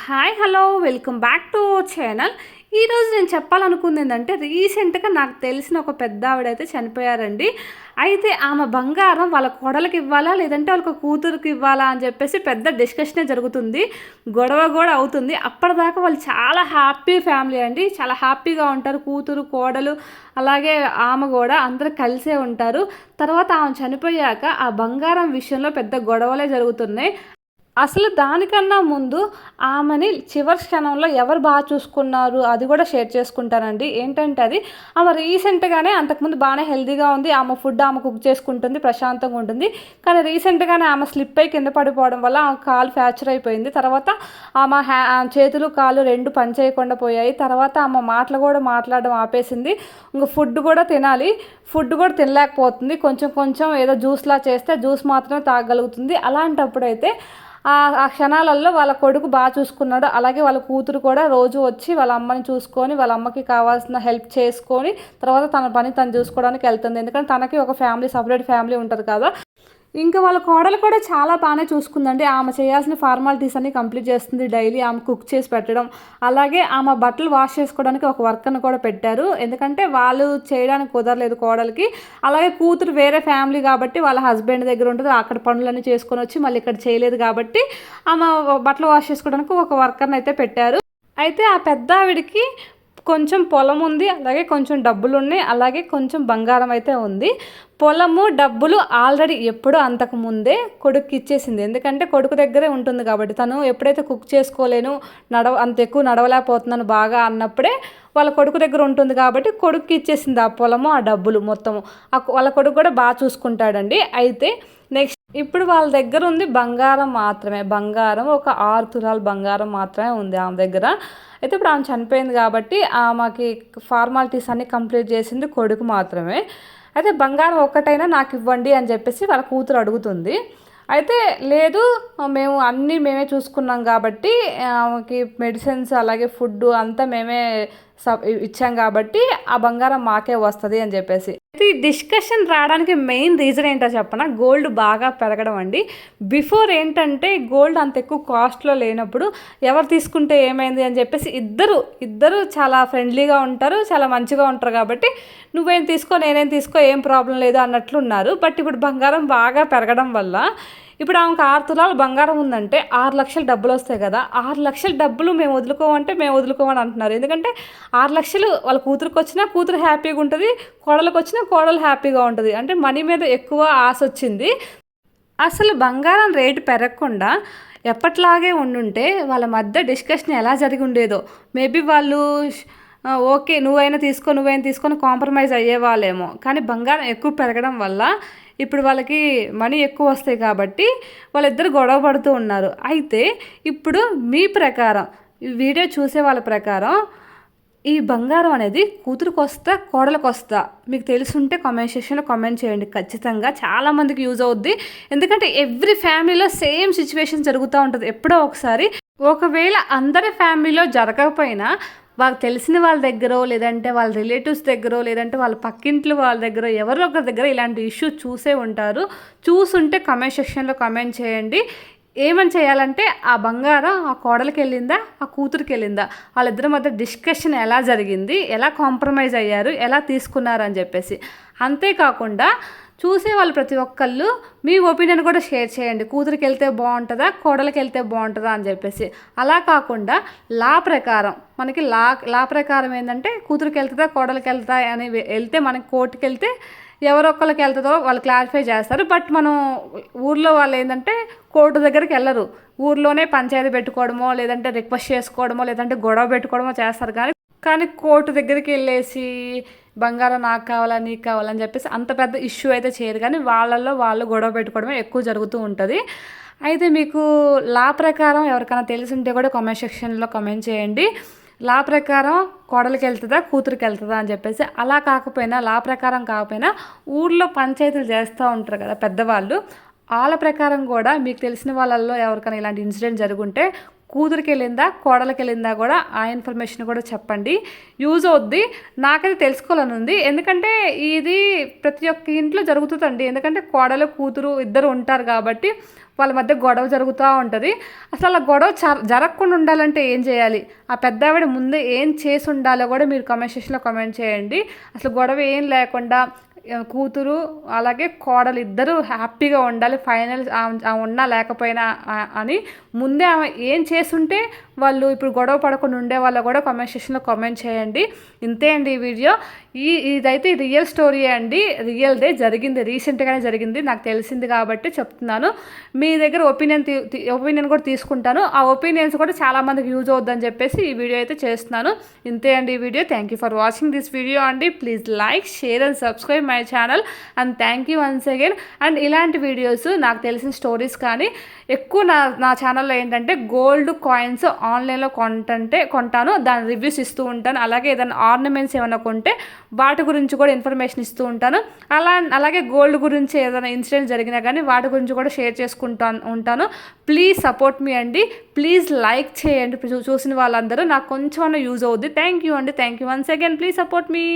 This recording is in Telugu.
Hi hello welcome back to channel ఈరోజు నేను చెప్పాలనుకుంది ఏంటంటే రీసెంట్గా నాకు తెలిసిన ఒక పెద్ద ఆవిడైతే చనిపోయారండి. అయితే ఆమె బంగారం వాళ్ళ కోడలకి ఇవ్వాలా లేదంటే వాళ్ళ కూతురికి ఇవ్వాలా అని చెప్పేసి పెద్ద డిస్కషనే జరుగుతుంది. గొడవ కూడా అవుతుంది. అప్పటిదాకా వాళ్ళు చాలా హ్యాపీ ఫ్యామిలీ అండి. చాలా హ్యాపీగా ఉంటారు. కూతురు కోడలు అలాగే ఆమె కూడా అందరూ కలిసే ఉంటారు. తర్వాత ఆమె చనిపోయాక ఆ బంగారం విషయంలో పెద్ద గొడవలే జరుగుతున్నాయి. అసలు దానికన్నా ముందు ఆమెని చివరి క్షణంలో ఎవరు బాగా చూసుకున్నారు అది కూడా షేర్ చేసుకుంటానండి. ఏంటంటే అది ఆమె రీసెంట్గానే అంతకుముందు బాగానే హెల్దీగా ఉంది ఆమె ఫుడ్ ఆమె కుక్ చేసుకుంటుంది ప్రశాంతంగా ఉంటుంది. కానీ రీసెంట్గానే ఆమె స్లిప్ అయి కింద పడిపోవడం వల్ల ఆమె కాలు ఫ్రాక్చర్ అయిపోయింది. తర్వాత ఆమె హ్యా చేతులు కాళ్ళు రెండు పని చేయకుండా పోయాయి. తర్వాత ఆమె మాటలు కూడా మాట్లాడడం ఆపేసింది. ఇంకా ఫుడ్ కూడా తినాలి. ఫుడ్ కూడా తినలేకపోతుంది. కొంచెం కొంచెం ఏదో జ్యూస్లా చేస్తే జ్యూస్ మాత్రమే తాగలుగుతుంది. అలాంటప్పుడు అయితే ఆ ఆ క్షణాలలో వాళ్ళ కొడుకు బాగా చూసుకున్నాడు. అలాగే వాళ్ళ కూతురు కూడా రోజు వచ్చి వాళ్ళ అమ్మని చూసుకొని వాళ్ళ అమ్మకి కావాల్సిన హెల్ప్ చేసుకొని తర్వాత తన పని తను చూసుకోవడానికి వెళ్తుంది. ఎందుకంటే తనకి ఒక ఫ్యామిలీ సపరేట్ ఫ్యామిలీ ఉంటుంది కదా. ఇంకా వాళ్ళ కోడలు కూడా చాలా బాగానే చూసుకుందండి. ఆమె చేయాల్సిన ఫార్మాలిటీస్ అన్ని కంప్లీట్ చేస్తుంది డైలీ. ఆమె కుక్ చేసి పెట్టడం. అలాగే ఆమె బట్టలు వాష్ చేసుకోవడానికి ఒక వర్కర్ని కూడా పెట్టారు. ఎందుకంటే వాళ్ళు చేయడానికి కుదరలేదు కోడలికి. అలాగే కూతురు వేరే ఫ్యామిలీ కాబట్టి వాళ్ళ హస్బెండ్ దగ్గర ఉంటుంది. అక్కడ పనులన్నీ చేసుకొని వచ్చి మళ్ళీ ఇక్కడ చేయలేదు కాబట్టి ఆమె బట్టలు వాష్ చేసుకోవడానికి ఒక వర్కర్ని అయితే పెట్టారు. అయితే ఆ పెద్ద ఆవిడికి కొంచెం పొలం ఉంది అలాగే కొంచెం డబ్బులు ఉన్నాయి అలాగే కొంచెం బంగారం అయితే ఉంది. పొలము డబ్బులు ఆల్రెడీ ఎప్పుడో అంతకు ముందే కొడుకు ఇచ్చేసింది. ఎందుకంటే కొడుకు దగ్గరే ఉంటుంది కాబట్టి తను ఎప్పుడైతే కుక్ చేసుకోలేను నడవ అంత ఎక్కువ నడవలేకపోతున్నాను బాగా అన్నప్పుడే వాళ్ళ కొడుకు దగ్గర ఉంటుంది కాబట్టి కొడుకు ఇచ్చేసింది ఆ పొలము ఆ డబ్బులు మొత్తము. వాళ్ళ కొడుకు కూడా బాగా చూసుకుంటాడండి. అయితే నెక్స్ట్ ఇప్పుడు వాళ్ళ దగ్గర ఉంది బంగారం మాత్రమే. బంగారం ఒక ఆరు తులాలు బంగారం మాత్రమే ఉంది ఆమె దగ్గర. అయితే ఇప్పుడు ఆమె చనిపోయింది కాబట్టి ఆమెకి ఫార్మాలిటీస్ అన్నీ కంప్లీట్ చేసింది కొడుకు మాత్రమే. అయితే బంగారం ఒక్కటైనా నాకు ఇవ్వండి అని చెప్పేసి వాళ్ళ కూతురు అడుగుతుంది. అయితే లేదు మేము అన్నీ మేమే చూసుకున్నాం కాబట్టి ఆమెకి మెడిసిన్స్ అలాగే ఫుడ్ అంతా మేమే ఇచ్చాం కాబట్టి ఆ బంగారం మాకే వస్తుంది అని చెప్పేసి. ఈ డిస్కషన్ రావడానికి మెయిన్ రీజన్ ఏంటో చెప్పనా? గోల్డ్ బాగా పెరగడం అండి. బిఫోర్ ఏంటంటే గోల్డ్ అంత ఎక్కువ కాస్ట్లో లేనప్పుడు ఎవరు తీసుకుంటే ఏమైంది అని చెప్పేసి ఇద్దరు ఇద్దరు చాలా ఫ్రెండ్లీగా ఉంటారు చాలా మంచిగా ఉంటారు కాబట్టి నువ్వేం తీసుకో నేనేం తీసుకో ఏం ప్రాబ్లం లేదు అన్నట్లు ఉన్నారు. బట్ ఇప్పుడు బంగారం బాగా పెరగడం వల్ల ఇప్పుడు ఆమెకు ఆరు తులాలు బంగారం ఉందంటే ఆరు లక్షలు డబ్బులు వస్తాయి కదా. ఆరు లక్షల డబ్బులు మేము వదులుకోమంటే మేము వదులుకోమని అంటున్నారు. ఎందుకంటే ఆరు లక్షలు వాళ్ళ కూతురికి వచ్చినా కూతురు హ్యాపీగా ఉంటుంది కోడలకు వచ్చినా కోడలు హ్యాపీగా ఉంటుంది. అంటే మనీ మీద ఎక్కువ ఆశ వచ్చింది. అసలు బంగారం రేటు పెరగకుండా ఎప్పట్లాగే ఉండుంటే వాళ్ళ మధ్య డిస్కషన్ ఎలా జరిగి ఉండేదో. మేబీ వాళ్ళు ఓకే నువ్వైనా తీసుకో నువ్వైనా తీసుకొని కాంప్రమైజ్ అయ్యేవాళ్ళేమో. కానీ బంగారం ఎక్కువ పెరగడం వల్ల ఇప్పుడు వాళ్ళకి మనీ ఎక్కువ వస్తాయి కాబట్టి వాళ్ళిద్దరు గొడవ పడుతూ ఉన్నారు. అయితే ఇప్పుడు మీ ప్రకారం ఈ వీడియో చూసే వాళ్ళ ప్రకారం ఈ బంగారం అనేది కూతురుకు వస్తా కోడలకు వస్తా? మీకు తెలుసుంటే కామెంట్ సెక్షన్లో కామెంట్ చేయండి. ఖచ్చితంగా చాలామందికి యూజ్ అవుద్ది. ఎందుకంటే ఎవ్రీ ఫ్యామిలీలో సేమ్ సిచ్యువేషన్ జరుగుతూ ఉంటుంది. ఎప్పుడో ఒకసారి ఒకవేళ అందరి ఫ్యామిలీలో జరగకపోయినా వాళ్ళకి తెలిసిన వాళ్ళ దగ్గర లేదంటే వాళ్ళ రిలేటివ్స్ దగ్గర లేదంటే వాళ్ళ పక్కింట్లో వాళ్ళ దగ్గర ఎవరో ఒకరి దగ్గర ఇలాంటి ఇష్యూ చూసే ఉంటారు. చూసుంటే కమెంట్ సెక్షన్లో కమెంట్ చేయండి. ఏమని చేయాలంటే ఆ బంగారం ఆ కోడలికి వెళ్ళిందా ఆ కూతురికి వెళ్ళిందా? వాళ్ళిద్దరి మధ్య డిస్కషన్ ఎలా జరిగింది ఎలా కాంప్రమైజ్ అయ్యారు ఎలా తీసుకున్నారు అని చెప్పేసి. అంతేకాకుండా చూసే వాళ్ళు ప్రతి ఒక్కళ్ళు మీ ఒపీనియన్ కూడా షేర్ చేయండి. కూతురికి వెళ్తే బాగుంటుందా? కోడలికి వెళ్తే బాగుంటుందా? అని చెప్పేసి. అలా కాకుండా లా ప్రకారం మనకి లా లా ప్రకారం ఏంటంటే కూతురికి వెళ్తుందా కోడలికి వెళ్తా అని వెళ్తే మనకి కోర్టుకి వెళ్తే ఎవరొక్కరికి వెళ్తుందో వాళ్ళు క్లారిఫై చేస్తారు. బట్ మనం ఊర్లో వాళ్ళు ఏంటంటే కోర్టు దగ్గరికి వెళ్ళరు. ఊర్లోనే పంచాయతీ పెట్టుకోవడమో లేదంటే రిక్వెస్ట్ చేసుకోవడమో లేదంటే గొడవ పెట్టుకోవడమో చేస్తారు కానీ కానీ కోర్టు దగ్గరికి వెళ్ళేసి బంగారం నాకు కావాలా నీకు కావాలని చెప్పేసి అంత పెద్ద ఇష్యూ అయితే చేయరు కానీ వాళ్ళల్లో వాళ్ళు గొడవ పెట్టుకోవడమే ఎక్కువ జరుగుతూ ఉంటుంది. అయితే మీకు లా ప్రకారం ఎవరికైనా తెలిసి ఉంటే కూడా కామెంట్ సెక్షన్లో కామెంట్ చేయండి. లా ప్రకారం కోడలికి వెళ్తుందా కూతురికి వెళ్తుందా అని చెప్పేసి. అలా కాకపోయినా లా ప్రకారం కాకపోయినా ఊర్లో పంచాయతీలు చేస్తూ ఉంటారు కదా పెద్దవాళ్ళు. వాళ్ళ ప్రకారం కూడా మీకు తెలిసిన వాళ్ళల్లో ఎవరికైనా ఇలాంటి ఇన్సిడెంట్ జరుగుంటే కూతురికి వెళ్ళిందా కోడలికి వెళ్ళిందా కూడా ఆ ఇన్ఫర్మేషన్ కూడా చెప్పండి. యూజ్ అవుద్ది. నాకైతే తెలుసుకోవాలని ఉంది ఎందుకంటే ఇది ప్రతి ఒక్క ఇంట్లో జరుగుతుందండి. ఎందుకంటే కోడలు కూతురు ఇద్దరు ఉంటారు కాబట్టి వాళ్ళ మధ్య గొడవ జరుగుతూ ఉంటుంది. అసలు అలా గొడవ జరగకుండా ఉండాలంటే ఏం చేయాలి? ఆ పెద్ద ఆవిడ ముందు ఏం చేసి ఉండాలో కూడా మీరు కమెంట్ సెక్షన్లో కమెంట్ చేయండి. అసలు గొడవ ఏం లేకుండా కూతురు అలాగే కోడలు ఇద్దరు హ్యాపీగా ఉండాలి ఫైనల్ ఉన్నా లేకపోయినా అని. ముందే ఆమె ఏం చేస్తుంటే వాళ్ళు ఇప్పుడు గొడవ పడకుండా ఉండే వాళ్ళు కూడా కామెంట్ సెక్షన్లో కామెంట్ చేయండి. ఇంతే అండి ఈ వీడియో ఈ ఇదైతే రియల్ స్టోరీ అండి. రియల్దే జరిగింది రీసెంట్గానే జరిగింది. నాకు తెలిసింది కాబట్టి చెప్తున్నాను. మీ దగ్గర ఒపీనియన్ ఒపీనియన్ కూడా తీసుకుంటాను. ఆ ఒపీనియన్స్ కూడా చాలామందికి యూజ్ అవుద్దని చెప్పేసి ఈ వీడియో అయితే చేస్తున్నాను. ఇంతే అండి ఈ video thank you for watching this video అండి. Please like share and subscribe my channel and thank you once again. And ఇలాంటి వీడియోస్ నాకు తెలిసిన స్టోరీస్ కానీ ఎక్కువ నా నా ఛానల్లో ఏంటంటే గోల్డ్ కాయిన్స్ ఆన్లైన్లో కొంటంటే కొంటాను దాని రివ్యూస్ ఇస్తూ ఉంటాను. అలాగే ఏదైనా ఆర్నమెంట్స్ ఏమైనా కొంటే వాటి గురించి కూడా ఇన్ఫర్మేషన్ ఇస్తూ ఉంటాను. అలా అలాగే గోల్డ్ గురించి ఏదైనా ఇన్సిడెంట్ జరిగినా కానీ వాటి గురించి కూడా షేర్ చేసుకుంటాను ఉంటాను. ప్లీజ్ సపోర్ట్ మీ అండి. ప్లీజ్ లైక్ చేయండి. చూసిన వాళ్ళందరూ నాకు కొంచెం యూజ్ అవుద్ది. థ్యాంక్ యూ అండి. Thank you once again. Please support me.